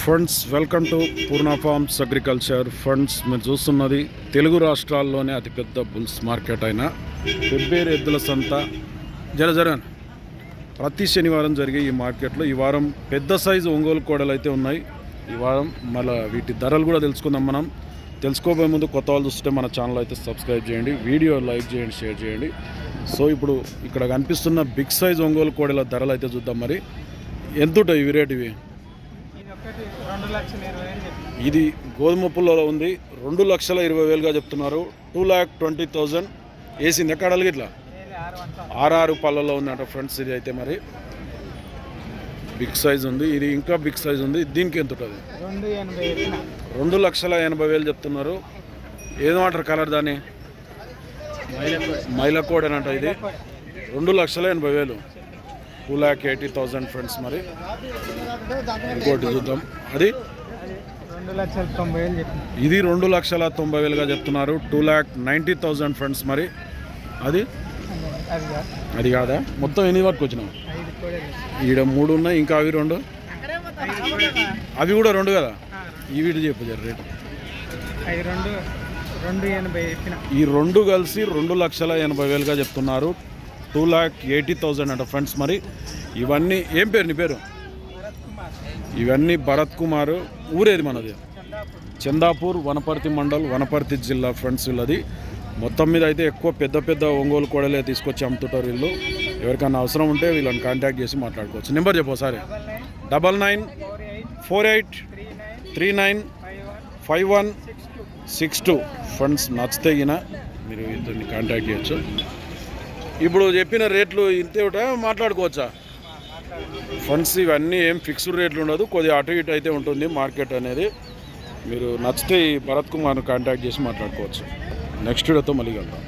Funds welcome to Poorna farms agriculture funds మీరు చూస్తున్నది తెలుగు రాష్ట్రాల్లోనే అతిపెద్ద బుల్స్ మార్కెట్ అయిన వెబ్బేరు ఎద్దుల సంత. జర జరన్ ప్రతి శనివారం జరిగే ఈ మార్కెట్లో ఈ వారం పెద్ద సైజు ఒంగోలు కోడలు అయితే ఉన్నాయి. ఈ వారం మళ్ళీ వీటి ధరలు కూడా తెలుసుకుందాం మనం. తెలుసుకోబోయే ముందు కొత్త వాళ్ళు చూస్తుంటే మన ఛానల్ అయితే సబ్స్క్రైబ్ చేయండి వీడియో లైక్ చేయండి షేర్ చేయండి. సో ఇప్పుడు ఇక్కడ కనిపిస్తున్న బిగ్ సైజ్ ఒంగోలు కోడల ధరలు అయితే చూద్దాం మరి. ఎంత ఇవి రేటు ఇవి? ఇది గోధుమ పుల్లలో ఉంది. రెండు లక్షల ఇరవై వేలుగా చెప్తున్నారు. టూ ల్యాక్ ట్వంటీ థౌజండ్ వేసింది ఎక్కడ ఇట్లా? ఆర్ఆర్ పళ్ళలో ఉందంట ఫ్రెండ్స్ ఇది అయితే మరి. బిగ్ సైజ్ ఉంది. ఇది ఇంకా బిగ్ సైజ్ ఉంది. దీనికి ఎంత ఉంటుంది? రెండు లక్షల ఎనభై వేలు చెప్తున్నారు. ఏమంటారు కలర్ దాన్ని? మైలకోడ్ అని అంట ఇది. రెండు లక్షల ఎనభై వేలు. Two lakh eighty thousand friends మరి. ఇంకోటి చూద్దాం. అది? ఇది రెండు లక్షల తొంభై వేలుగా చెప్తున్నారు. Two lakh ninety thousand friends మరి. అది? అది కాదు. మొత్తం ఎన్ని వరకు కూడా ఈడ మూడు ఉన్నాయి ఇంకా అవి రెండు? అవి కూడా రెండు కదా? ఈ వీటి చెప్పు జర రేటు. ఈ రెండు కలిసి రెండు లక్షల ఎనభై వేలుగా చెప్తున్నారు. టూ ల్యాక్ ఎయిటీ థౌజండ్ అంట ఫ్రెండ్స్ మరి. ఇవన్నీ ఏం పేరు నీ పేరు? ఇవన్నీ భరత్ కుమార్ ఊరేది మనది? చందాపూర్ వనపర్తి మండల్ వనపర్తి జిల్లా ఫ్రెండ్స్ వీళ్ళది. మొత్తం మీద అయితే ఎక్కువ పెద్ద పెద్ద ఒంగోలు కోడలే తీసుకొచ్చి అమ్ముతుంటారు వీళ్ళు. ఎవరికైనా అవసరం ఉంటే వీళ్ళని కాంటాక్ట్ చేసి మాట్లాడుకోవచ్చు. నెంబర్ చెప్పు ఒకసారి. Double nine four eight three nine five one six two. Friends నచ్చితే గిన మీరు ఇద్దరిని కాంటాక్ట్ చేయొచ్చు. ఇప్పుడు చెప్పిన రేట్లు ఇంతే మాట్లాడుకోవచ్చా? ఫండ్స్ ఇవన్నీ ఏం ఫిక్స్డ్ రేట్లు ఉండదు. కొద్దిగా అటు ఇటు అయితే ఉంటుంది మార్కెట్ అనేది. మీరు నచ్చితే ఈ భరత్ కుమార్ను కాంటాక్ట్ చేసి మాట్లాడుకోవచ్చు. నెక్స్ట్ వీడియోతో మళ్ళీ వెళ్దాం